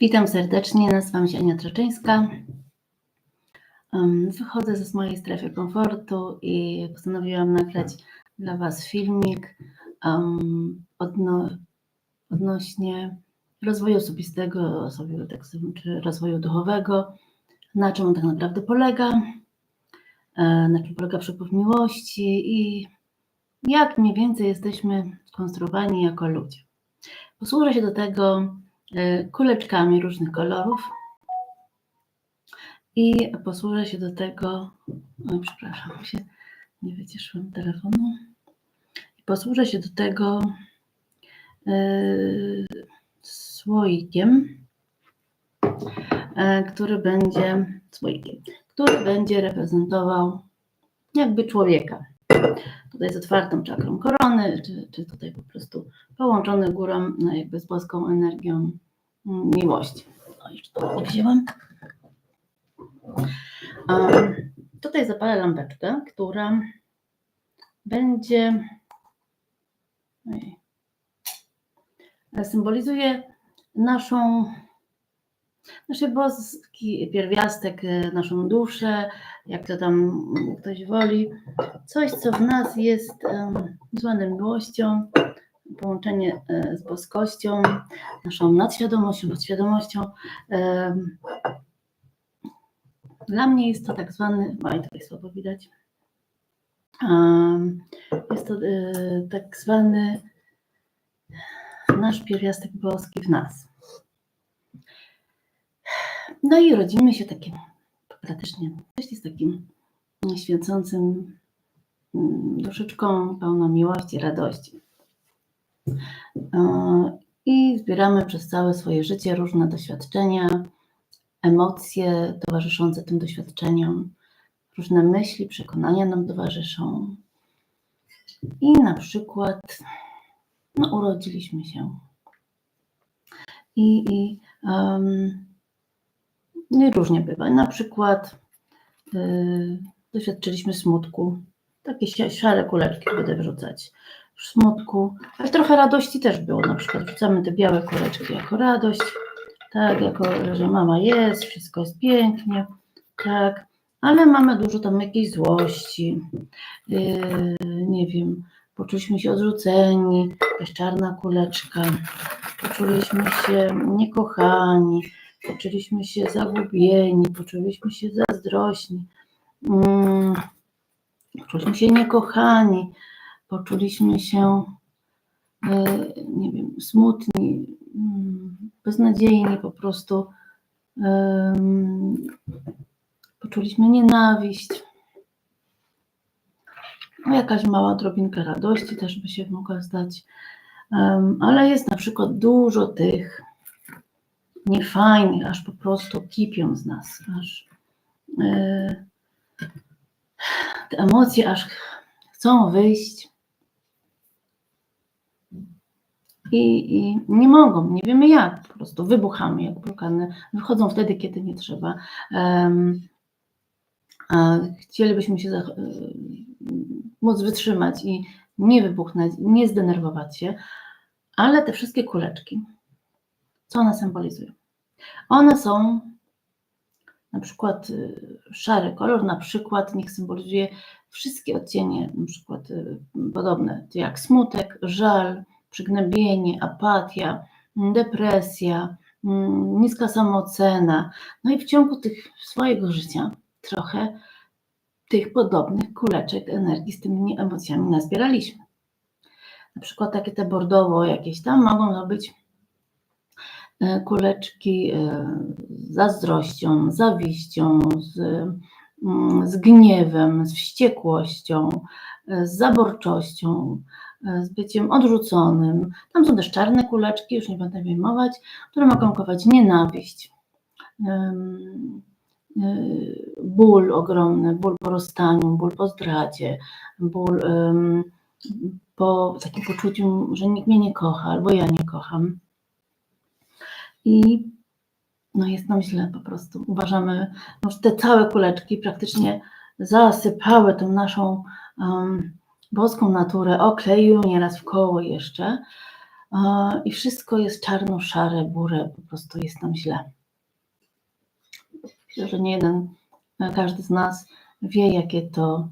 Witam serdecznie, nazywam się Ania Traczyńska. Em, Wychodzę ze mojej strefy komfortu i postanowiłam nagrać dla Was filmik em, odno, odnośnie rozwoju osobistego, osobistego tak czy rozwoju duchowego, na czym on tak naprawdę polega, e, na czym polega przepływ miłości i jak mniej więcej jesteśmy skonstruowani jako ludzie. Posłużę się do tego kuleczkami różnych kolorów i posłużę się do tego, oj, przepraszam, się nie wycieszyłam telefonu. Posłużę się do tego e, słoikiem, e, który będzie słoikiem, który będzie reprezentował jakby człowieka. Tutaj z otwartą czakrą korony, czy, czy tutaj po prostu połączony górą no jakby z boską energią miłości. O, jeszcze to wzięłam. Tutaj zapalę lampeczkę, która będzie symbolizuje naszą nasz boski pierwiastek, naszą duszę, jak to tam ktoś woli. Coś, co w nas jest um, zwane miłością, połączenie e, z boskością, naszą nadświadomością, podświadomością. Em, Dla mnie jest to tak zwany, oj, tutaj słabo widać, Em, jest to e, tak zwany nasz pierwiastek boski w nas. No i rodzimy się takim, praktycznie, właśnie z takim świecącym mm, duszyczką pełną miłości, radości. E, I zbieramy przez całe swoje życie różne doświadczenia, emocje towarzyszące tym doświadczeniom, różne myśli, przekonania nam towarzyszą. I na przykład no, urodziliśmy się. I, i i różnie bywa. Na przykład yy, doświadczyliśmy smutku. Takie szare kuleczki będę wrzucać. Smutku, ale trochę radości też było. Na przykład wrzucamy te białe kuleczki jako radość. Tak, jako, że mama jest, wszystko jest pięknie. Tak, ale mamy dużo tam jakiejś złości. Yy, nie wiem, poczuliśmy się odrzuceni, jakaś czarna kuleczka. Poczuliśmy się niekochani poczuliśmy się zagubieni, poczuliśmy się zazdrośni, mm, poczuliśmy się niekochani, poczuliśmy się, e, nie wiem, smutni, mm, beznadziejni po prostu. Poczuliśmy nienawiść. No, jakaś mała drobinka radości też by się mogła zdać. Ale jest na przykład dużo tych niefajnych, aż po prostu kipią z nas, aż e, te emocje aż chcą wyjść i, i nie mogą, nie wiemy jak, po prostu wybuchamy jak wulkany, wychodzą wtedy, kiedy nie trzeba. A chcielibyśmy się e, móc wytrzymać i nie wybuchnąć, nie zdenerwować się, ale te wszystkie kuleczki, co one symbolizują? One są na przykład y, szary kolor, na przykład niech symbolizuje wszystkie odcienie, na przykład y, podobne, jak smutek, żal, przygnębienie, apatia, mm, depresja, mm, niska samoocena. No i w ciągu tych swojego życia trochę tych podobnych kuleczek energii z tymi emocjami nazbieraliśmy. Na przykład takie te bordowo jakieś tam mogą to być e, kuleczki e, z zazdrością, zawiścią, z, mm, z gniewem, z wściekłością, e, z zaborczością, z byciem odrzuconym. Tam są też czarne kuleczki, już nie będę wyjmować, które mogą kować nienawiść, e, ból ogromny, ból po rozstaniu, ból po zdradzie, ból po takim poczuciu, że nikt mnie nie kocha, albo ja nie kocham. I no jest nam źle po prostu. Uważamy, że te całe kuleczki praktycznie zasypały tą naszą um, boską naturę, okleiły nieraz w koło jeszcze. a, i wszystko jest czarno-szare, burę, po prostu jest nam źle. Myślę, że nie jeden, e, każdy z nas wie, jakie to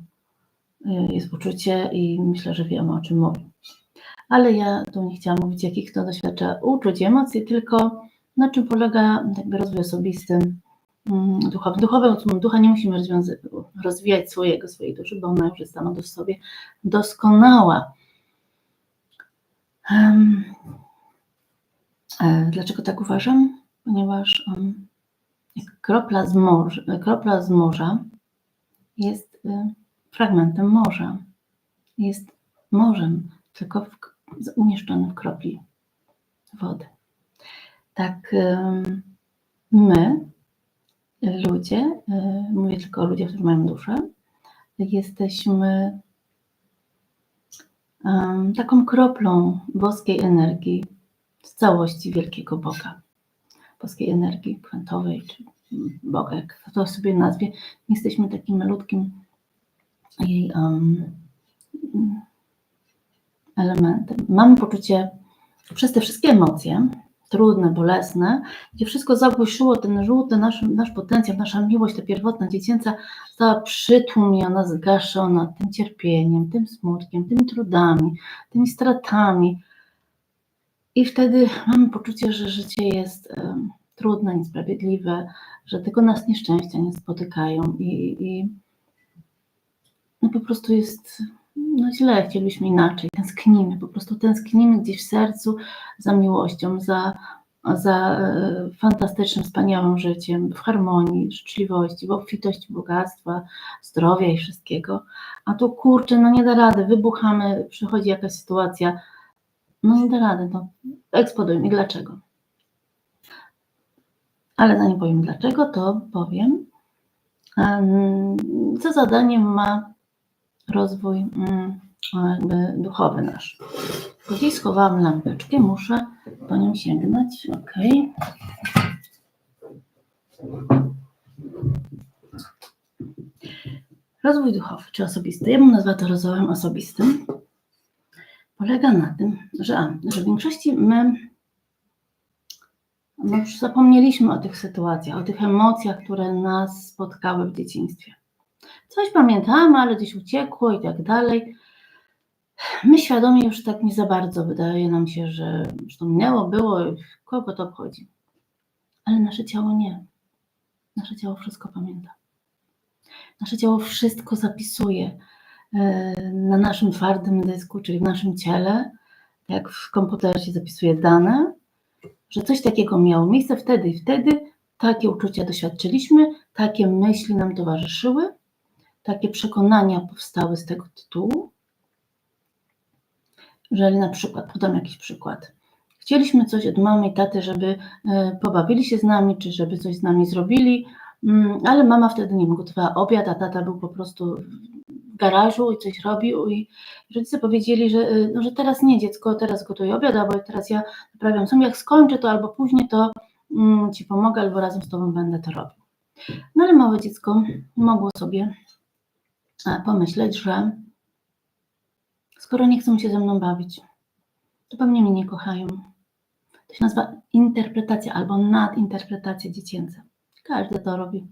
e, jest uczucie i myślę, że wiemy, o czym mówi. Ale ja tu nie chciałam mówić, jakich to doświadcza uczuć, emocji, tylko na czym polega jakby rozwój osobisty mm, duchowy. Duchowy, ducha nie musimy rozwijać swojego, swojej duszy, bo ona już jest sama do sobie doskonała. E, Dlaczego tak uważam? Ponieważ jak kropla z, morza, kropla z morza jest y, fragmentem morza. Jest morzem, tylko w, z- umieszczony w kropli wody. Tak my, ludzie, y, mówię tylko o ludziach, którzy mają duszę, jesteśmy taką kroplą boskiej energii z całości wielkiego Boga. Boskiej energii kwantowej, czy Boga, jak to sobie nazwie. Jesteśmy takim malutkim jej em, elementem. Mamy poczucie, przez te wszystkie emocje, trudne, bolesne, gdzie wszystko zagłuszyło ten żółty, nasz, nasz potencjał, nasza miłość, ta pierwotna, dziecięca, została przytłumiona, zgaszona tym cierpieniem, tym smutkiem, tymi trudami, tymi stratami. I wtedy mamy poczucie, że życie jest em, trudne, niesprawiedliwe, że tylko nas nieszczęścia nie spotykają i, i no po prostu jest no źle, chcielibyśmy inaczej, tęsknimy, po prostu tęsknimy gdzieś w sercu za miłością, za, za e, fantastycznym, wspaniałym życiem, w harmonii, życzliwości, w obfitości bogactwa, zdrowia i wszystkiego. A tu kurczę, no nie da rady, wybuchamy, przychodzi jakaś sytuacja, no nie da rady, no eksplodujemy. I dlaczego? Ale zanim powiem dlaczego, to powiem, em, co zadaniem ma rozwój mm, jakby duchowy nasz. Gdzieś schowałam lampeczkę, muszę po nią sięgnąć. Ok. Rozwój duchowy czy osobisty, ja bym nazwała to rozwojem osobistym, polega na tym, że, a, że w większości my no już zapomnieliśmy o tych sytuacjach, o tych emocjach, które nas spotkały w dzieciństwie. Coś pamiętamy, ale gdzieś uciekło i tak dalej. My świadomie już tak nie za bardzo wydaje nam się, że już to minęło, było, kogo to obchodzi. Ale nasze ciało nie. Nasze ciało wszystko pamięta. Nasze ciało wszystko zapisuje e, na naszym twardym dysku, czyli w naszym ciele, jak w komputerze się zapisuje dane, że coś takiego miało miejsce wtedy i wtedy, takie uczucia doświadczyliśmy, takie myśli nam towarzyszyły, takie przekonania powstały z tego tytułu. Jeżeli na przykład, podam jakiś przykład, chcieliśmy coś od mamy i taty, żeby e, pobawili się z nami, czy żeby coś z nami zrobili, mm, ale mama wtedy nie gotowała obiad, a tata był po prostu w garażu i coś robił i rodzice powiedzieli, że, e, no, że teraz nie dziecko, teraz gotuję obiad, albo teraz ja naprawiam sam, jak skończę to albo później to mm, Ci pomogę, albo razem z Tobą będę to robił. No ale małe dziecko mogło sobie pomyśleć, że skoro nie chcą się ze mną bawić, to pewnie mnie nie kochają. To się nazywa interpretacja albo nadinterpretacja dziecięca. Każdy to robi.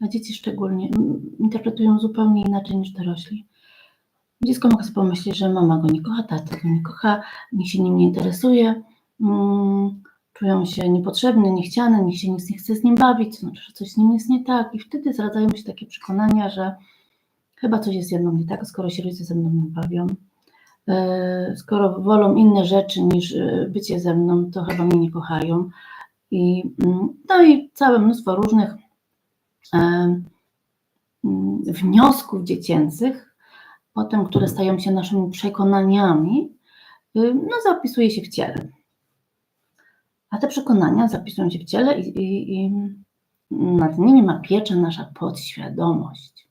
A dzieci szczególnie interpretują zupełnie inaczej niż dorośli. Dziecko mogę sobie pomyśleć, że mama go nie kocha, tata go nie kocha, nikt się nim nie interesuje, mm, czują się niepotrzebne, niechciane, nikt się nic nie chce z nim bawić, znaczy, że coś z nim jest nie tak. I wtedy zradzają się takie przekonania, że chyba coś jest ze mną nie tak, skoro się rodzice ze mną nie bawią. E, Skoro wolą inne rzeczy niż e, bycie ze mną, to chyba mnie nie kochają. I, mm, no i całe mnóstwo różnych e, mm, wniosków dziecięcych, potem, które stają się naszymi przekonaniami, y, no zapisuje się w ciele. A te przekonania zapisują się w ciele i, i, i nad nimi ma pieczę nasza podświadomość.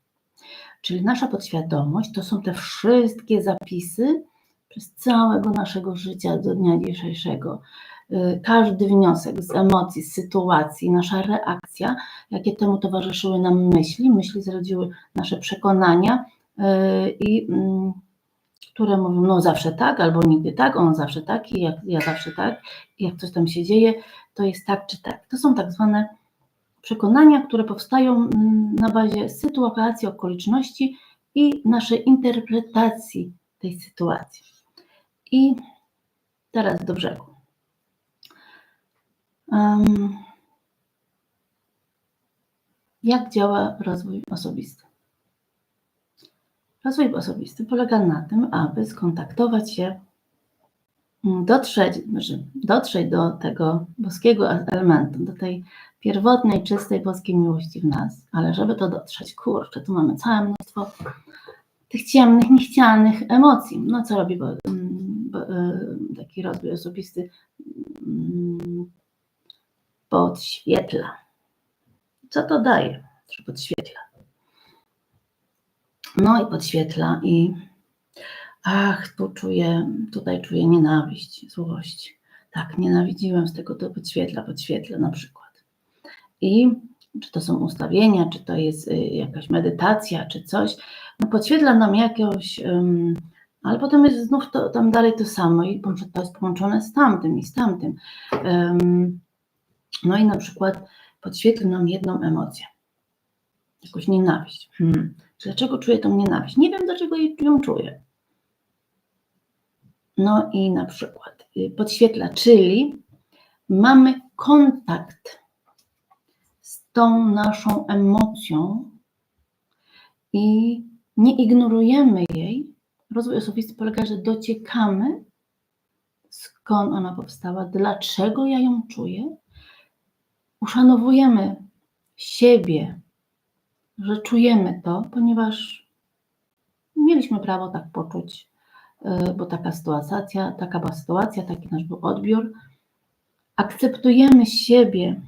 Czyli nasza podświadomość to są te wszystkie zapisy przez całego naszego życia do dnia dzisiejszego. Y, Każdy wniosek z emocji, z sytuacji, nasza reakcja, jakie temu towarzyszyły nam myśli, myśli zrodziły nasze przekonania y, i mm, które mówią, no zawsze tak, albo nigdy tak, on zawsze taki, jak ja zawsze tak, jak coś tam się dzieje, to jest tak czy tak. To są tak zwane przekonania, które powstają mm, na bazie sytuacji, okoliczności i naszej interpretacji tej sytuacji. I teraz do brzegu. Um, jak działa rozwój osobisty? Rozwój osobisty polega na tym, aby skontaktować się, dotrzeć, znaczy dotrzeć do tego boskiego elementu, do tej pierwotnej, czystej boskiej miłości w nas. Ale żeby to dotrzeć, kurczę, tu mamy całe mnóstwo tych ciemnych, niechcianych emocji. No co robi bo, bo, e, taki rozwój osobisty? Mm, Podświetla. Co to daje, że podświetla? No i podświetla i ach, tu czuję, tutaj czuję nienawiść, złość. Tak, nienawidziłem z tego, to podświetla, podświetla na przykład. I czy to są ustawienia, czy to jest y, jakaś medytacja, czy coś, no podświetla nam jakieś, um, ale potem jest znów to, tam dalej to samo i to jest połączone z tamtym i z tamtym. No i na przykład podświetli nam jedną emocję, jakąś nienawiść. Hmm. Dlaczego czuję tą nienawiść? Nie wiem, dlaczego ją czuję. No i na przykład y, podświetla, czyli mamy kontakt z tą naszą emocją i nie ignorujemy jej. Rozwój osobisty polega, że dociekamy, skąd ona powstała, dlaczego ja ją czuję. Uszanowujemy siebie, że czujemy to, ponieważ mieliśmy prawo tak poczuć, bo taka sytuacja, taka była sytuacja, taki nasz był odbiór. Akceptujemy siebie,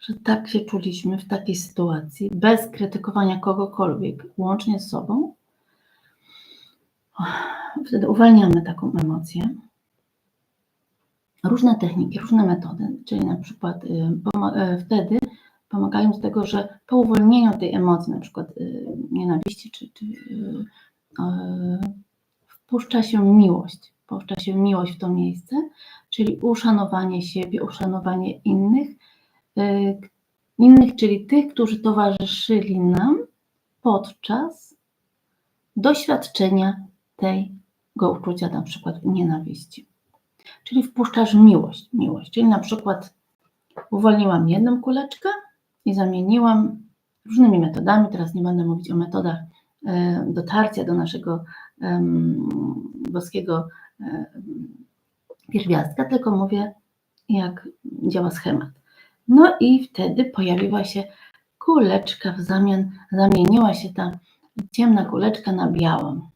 że tak się czuliśmy w takiej sytuacji, bez krytykowania kogokolwiek, łącznie z sobą. Wtedy uwalniamy taką emocję. Różne techniki, różne metody, czyli na przykład y, y, wtedy pomagają do tego, że po uwolnieniu tej emocji, na przykład y, nienawiści, czy, czy wpuszcza się miłość, wpuszcza się miłość w to miejsce, czyli uszanowanie siebie, uszanowanie innych, y, innych, czyli tych, którzy towarzyszyli nam podczas doświadczenia tego uczucia, na przykład nienawiści. Czyli wpuszczasz miłość, miłość, czyli na przykład uwolniłam jedną kuleczkę, i zamieniłam różnymi metodami. Teraz nie będę mówić o metodach e, dotarcia do naszego boskiego e, pierwiastka, tylko mówię, jak działa schemat. No i wtedy pojawiła się kuleczka w zamian, zamieniła się ta ciemna kuleczka na białą.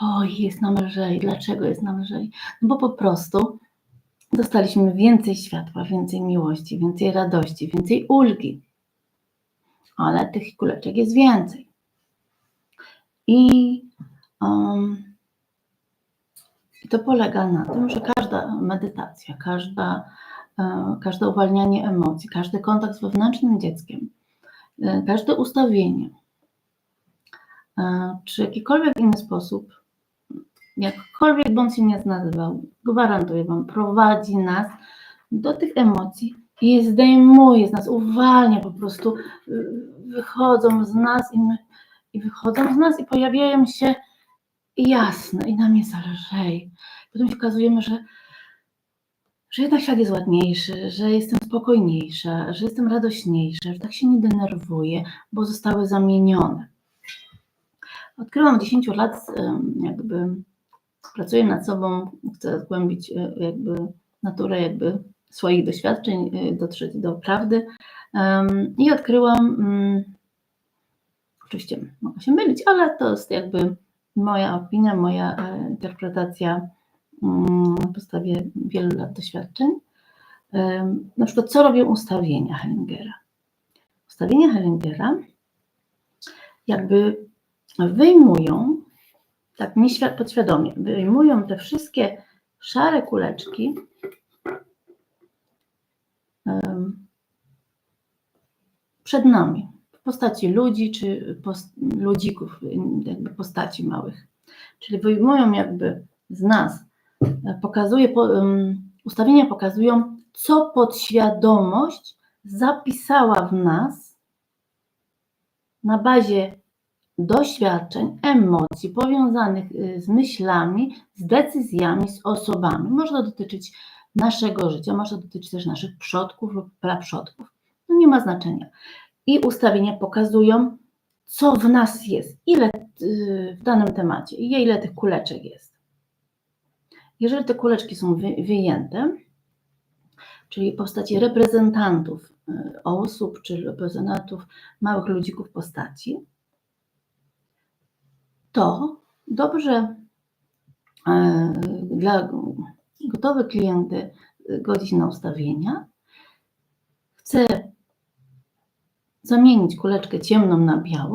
Oj, jest nam lżej. Dlaczego jest nam lżej? No bo po prostu dostaliśmy więcej światła, więcej miłości, więcej radości, więcej ulgi. Ale tych kuleczek jest więcej. I um, to polega na tym, że każda medytacja, każda, e, każde uwalnianie emocji, każdy kontakt z wewnętrznym dzieckiem, e, każde ustawienie, e, czy jakikolwiek inny sposób jakkolwiek bądź się nie nazywał, gwarantuję Wam, prowadzi nas do tych emocji i je zdejmuje z nas, uwalnia po prostu, wychodzą z nas i, my, i wychodzą z nas i pojawiają się jasne i nam jest lżej. Potem się okazujemy, że, że jednak świat jest ładniejszy, że jestem spokojniejsza, że jestem radośniejsza, że tak się nie denerwuję, bo zostały zamienione. Odkryłam od 10 lat jakby pracuję nad sobą, chcę zgłębić e, jakby naturę jakby swoich doświadczeń, e, dotrzeć do prawdy i odkryłam, mm, oczywiście mogę się mylić, ale to jest jakby moja opinia, moja e, interpretacja mm, na podstawie wielu lat doświadczeń. Na przykład, co robią ustawienia Hellingera? Ustawienia Hellingera jakby wyjmują tak podświadomie wyjmują te wszystkie szare kuleczki przed nami, postaci ludzi czy pos, ludzików, jakby postaci małych. Czyli wyjmują jakby z nas, e, pokazuje, po, um, ustawienia pokazują, co podświadomość zapisała w nas na bazie doświadczeń, emocji powiązanych y, z myślami, z decyzjami, z osobami. Może to dotyczyć naszego życia, może to dotyczyć też naszych przodków lub praprzodków. No nie ma znaczenia. I ustawienia pokazują, co w nas jest, ile y, w danym temacie, ile tych kuleczek jest. Jeżeli te kuleczki są wyjęte, czyli w postaci reprezentantów y, osób, czy reprezentantów małych ludzików postaci, to dobrze e, dla gotowych klienty godzić na ustawienia. Chce zamienić kuleczkę ciemną na białą,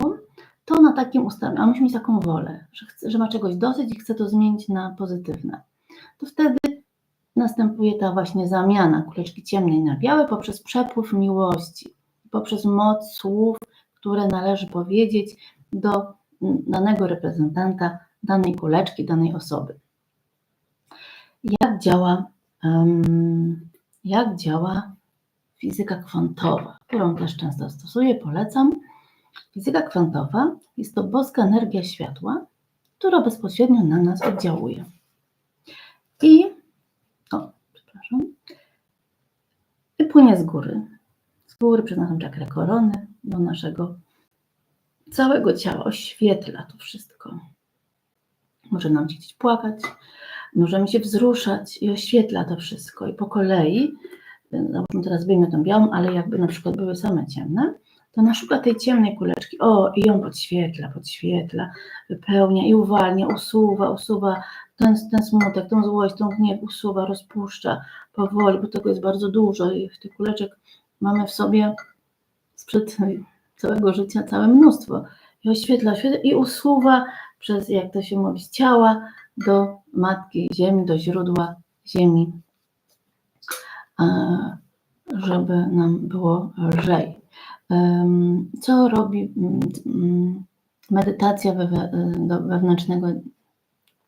to na takim ustawieniu, a musi mieć taką wolę, że, chce, że ma czegoś dosyć i chce to zmienić na pozytywne. To wtedy następuje ta właśnie zamiana kuleczki ciemnej na białe poprzez przepływ miłości, poprzez moc słów, które należy powiedzieć do danego reprezentanta, danej kuleczki, danej osoby. Jak działa, um, jak działa fizyka kwantowa, którą też często stosuję, polecam. Fizyka kwantowa jest to boska energia światła, która bezpośrednio na nas oddziałuje. I, o, przepraszam, i płynie z góry. Z góry przez naszą czakrę korony do naszego całego ciała, oświetla to wszystko. Może nam chcieć płakać, możemy się wzruszać i oświetla to wszystko. I po kolei, załóżmy teraz wyjmę tą białą, ale jakby na przykład były same ciemne, to na przykład tej ciemnej kuleczki, o i ją podświetla, podświetla, wypełnia i uwalnia, usuwa, usuwa ten, ten smutek, tą złość, tą gniew, usuwa, rozpuszcza powoli, bo tego jest bardzo dużo i tych kuleczek mamy w sobie sprzed całego życia całe mnóstwo. I oświetla, oświetla i usuwa przez, jak to się mówi, z ciała do matki ziemi, do źródła ziemi, żeby nam było lżej. Co robi mm, mm, medytacja wewnętrznego,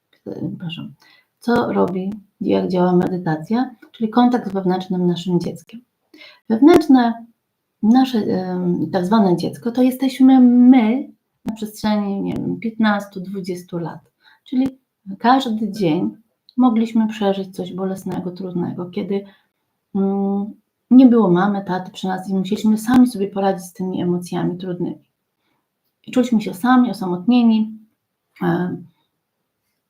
przepraszam, co robi, jak działa medytacja, czyli kontakt z wewnętrznym naszym dzieckiem. Wewnętrzne nasze tak zwane dziecko to jesteśmy my na przestrzeni, nie wiem, 15-20 lat. Czyli każdy dzień mogliśmy przeżyć coś bolesnego, trudnego, kiedy nie było mamy, taty przy nas i musieliśmy sami sobie poradzić z tymi emocjami trudnymi. I czuliśmy się sami, osamotnieni e,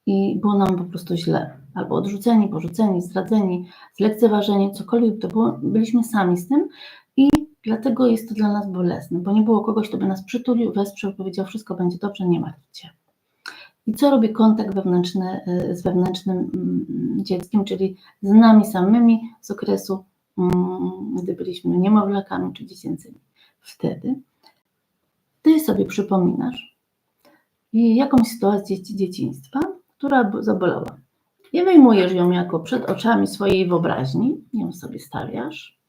i było nam po prostu źle. Albo odrzuceni, porzuceni, zdradzeni, zlekceważeni, cokolwiek to było, byliśmy sami z tym i dlatego jest to dla nas bolesne, bo nie było kogoś, kto by nas przytulił, wesprzął, powiedział, wszystko będzie dobrze, nie martwcie. I co robi kontakt wewnętrzny y, z wewnętrznym mm, dzieckiem, czyli z nami samymi z okresu, mm, gdy byliśmy niemowlakami czy dziecięcymi? Wtedy ty sobie przypominasz jakąś sytuację dzieciństwa, która zabolała. Nie wyjmujesz ją jako przed oczami swojej wyobraźni, ją sobie stawiasz,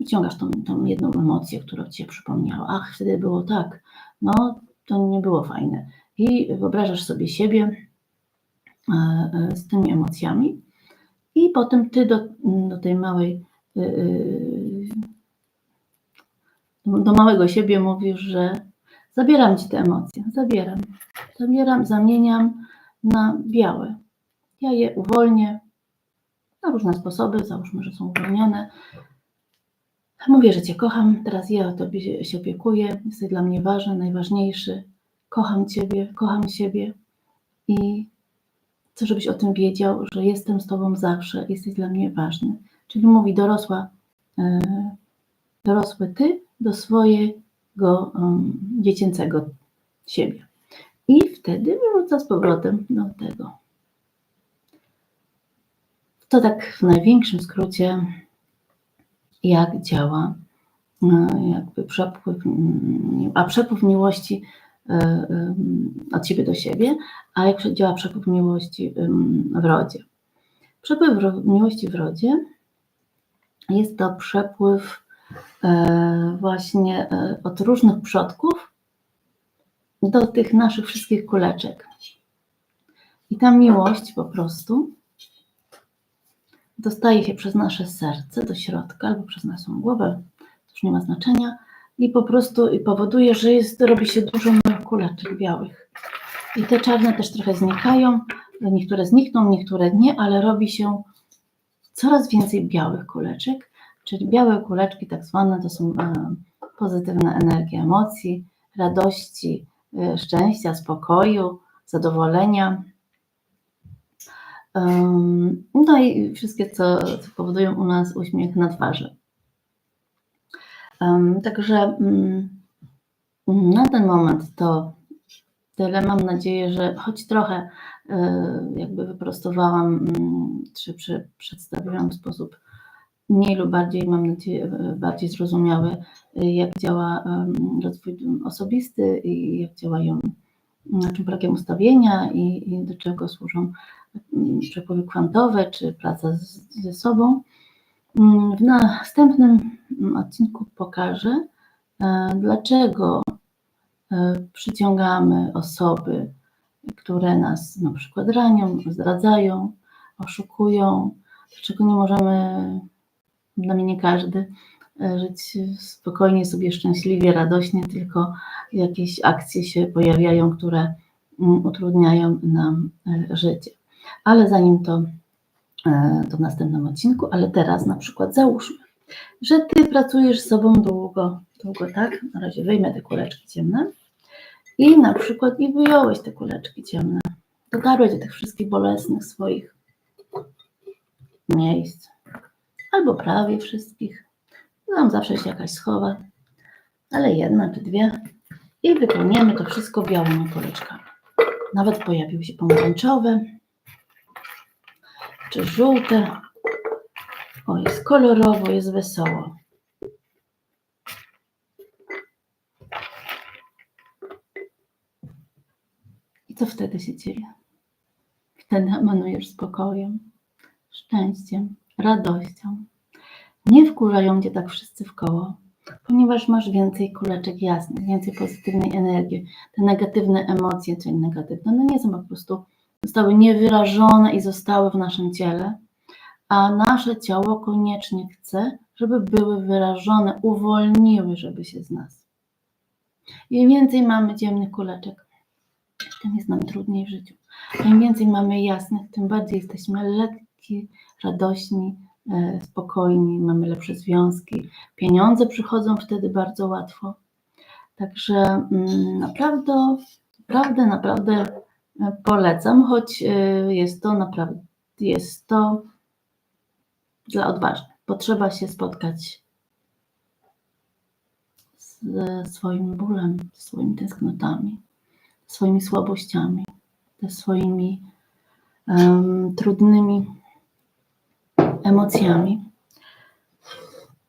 wyciągasz tą, tą jedną emocję, która ci się przypomniała. Ach, wtedy było tak, no to nie było fajne i wyobrażasz sobie siebie e, e, z tymi emocjami i potem ty do, do tej małej e, do małego siebie mówisz, że zabieram ci te emocje, zabieram, zabieram, zamieniam na białe. Ja je uwolnię na różne sposoby, załóżmy, że są uwolnione. Mówię, że Cię kocham, teraz ja o Tobie się opiekuję, jesteś dla mnie ważny, najważniejszy, kocham Ciebie, kocham siebie i chcę, żebyś o tym wiedział, że jestem z Tobą zawsze, jesteś dla mnie ważny. Czyli mówi dorosła, e, dorosły Ty do swojego dziecięcego siebie. I wtedy wróca z powrotem do tego. To tak w największym skrócie, jak działa e, jakby przepływ, a przepływ miłości od siebie do siebie, a jak działa przepływ miłości w rodzie. Przepływ miłości w rodzie jest to przepływ e, właśnie e, od różnych przodków do tych naszych wszystkich kuleczek. I ta miłość po prostu dostaje się przez nasze serce do środka albo przez naszą głowę, to już nie ma znaczenia, i po prostu powoduje, że jest, robi się dużo małych kuleczek białych. I te czarne też trochę znikają, niektóre znikną, niektóre nie, ale robi się coraz więcej białych kuleczek, czyli białe kuleczki tak zwane to są e, pozytywne energie emocji, radości, e, szczęścia, spokoju, zadowolenia. No i wszystkie, co, co powodują u nas uśmiech na twarzy. Także mm, na ten moment to tyle. Mam nadzieję, że choć trochę y, jakby wyprostowałam, mm, czy przedstawiłam w sposób mniej lub bardziej, mam nadzieję, y, bardziej zrozumiały, y, jak działa rozwój osobisty i jak działają, na czym polegają ustawienia i, i do czego służą mm, przepływy kwantowe, czy praca z, ze sobą. Mm, W następnym odcinku pokażę, e, dlaczego e, przyciągamy osoby, które nas na przykład ranią, zdradzają, oszukują, dlaczego nie możemy, dla mnie nie każdy, e, żyć spokojnie, sobie szczęśliwie, radośnie, tylko jakieś akcje się pojawiają, które mm, utrudniają nam e, życie. Ale zanim to, e, to w następnym odcinku, ale teraz na przykład załóżmy, że ty pracujesz z sobą długo, długo, tak? Na razie wyjmę te kuleczki ciemne i na przykład i wyjąłeś te kuleczki ciemne. Dotarłeś do tych wszystkich bolesnych swoich miejsc, albo prawie wszystkich. Tam zawsze się jakaś schowa, ale jedna czy dwie i wypełniamy to wszystko białymi kuleczkami. Nawet pojawiły się pomarańczowe czy żółte. O, jest kolorowo, jest wesoło. Co wtedy się dzieje? Wtedy emanujesz spokojem, szczęściem, radością. Nie wkurzają cię tak wszyscy w koło, ponieważ masz więcej kuleczek jasnych, więcej pozytywnej energii. Te negatywne emocje, czyli negatywne, no nie są po prostu, zostały niewyrażone i zostały w naszym ciele, a nasze ciało koniecznie chce, żeby były wyrażone, uwolniły, żeby się z nas. Im więcej mamy ciemnych kuleczek, tym jest nam trudniej w życiu. Im więcej mamy jasnych, tym bardziej jesteśmy lekki, radośni, e, spokojni, mamy lepsze związki. Pieniądze przychodzą wtedy bardzo łatwo. Także mm, naprawdę, naprawdę, naprawdę e, polecam, choć e, jest to naprawdę, jest to dla odważnych. Potrzeba się spotkać ze swoim bólem, ze swoimi tęsknotami, swoimi słabościami, swoimi em, trudnymi emocjami.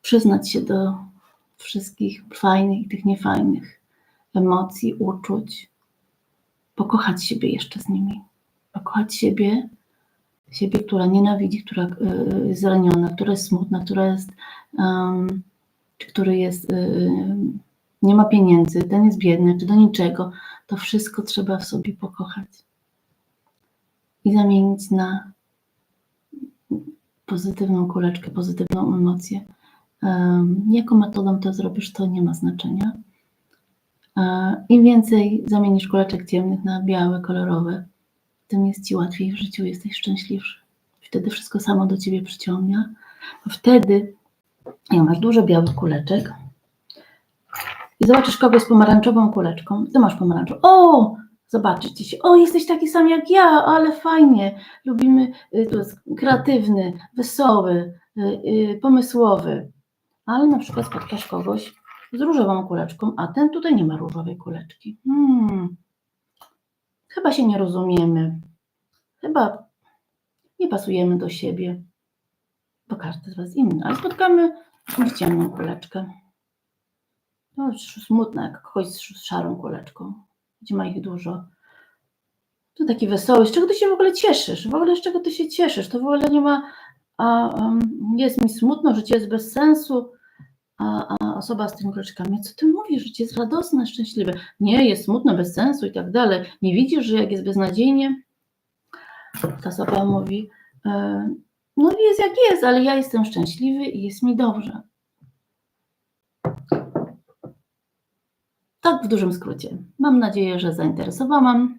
Przyznać się do wszystkich fajnych tych niefajnych emocji, uczuć, pokochać siebie jeszcze z nimi, pokochać siebie, siebie, która nienawidzi, która y, jest zraniona, która jest smutna, która jest, um, który jest, y, nie ma pieniędzy, ten jest biedny, czy do niczego, to wszystko trzeba w sobie pokochać i zamienić na pozytywną kuleczkę, pozytywną emocję. Jaką metodą to zrobisz, to nie ma znaczenia. E, Im więcej zamienisz kuleczek ciemnych na białe, kolorowe, tym jest Ci łatwiej w życiu, jesteś szczęśliwszy. Wtedy wszystko samo do Ciebie przyciąga. Wtedy, jak masz dużo białych kuleczek zobaczysz kogoś z pomarańczową kuleczką, Ty masz pomarańczową. O! Zobaczysz Ci się, o, jesteś taki sam jak ja, ale fajnie. Lubimy, y, to jest kreatywny, wesoły, y, y, pomysłowy. Ale na przykład spotkasz kogoś z różową kuleczką, a ten tutaj nie ma różowej kuleczki. Hmm. Chyba się nie rozumiemy. Chyba nie pasujemy do siebie, bo każdy z Was inny. Ale spotkamy ciemną kuleczkę. No, już smutna, jak kogoś z szarą kuleczką, gdzie ma ich dużo. To taki wesoły. Z czego ty się w ogóle cieszysz? W ogóle z czego ty się cieszysz? To w ogóle nie ma. A, um, jest mi smutno, życie jest bez sensu. a, a osoba z tymi kruczkami, co ty mówisz, życie jest radosne, szczęśliwe. Nie, jest smutne, bez sensu i tak dalej. Nie widzisz, że jak jest beznadziejnie? Ta osoba mówi, e, no jest jak jest, ale ja jestem szczęśliwy i jest mi dobrze. Tak w dużym skrócie. Mam nadzieję, że zainteresowałam,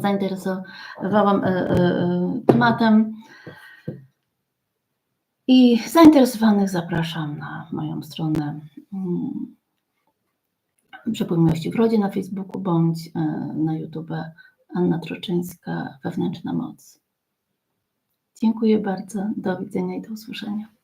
zainteresowałam e, e, e, tematem. I zainteresowanych zapraszam na moją stronę mm, Przepływ Miłości w Rodzie na Facebooku bądź na YouTube Anna Troczyńska, Wewnętrzna Moc. Dziękuję bardzo. Do widzenia i do usłyszenia.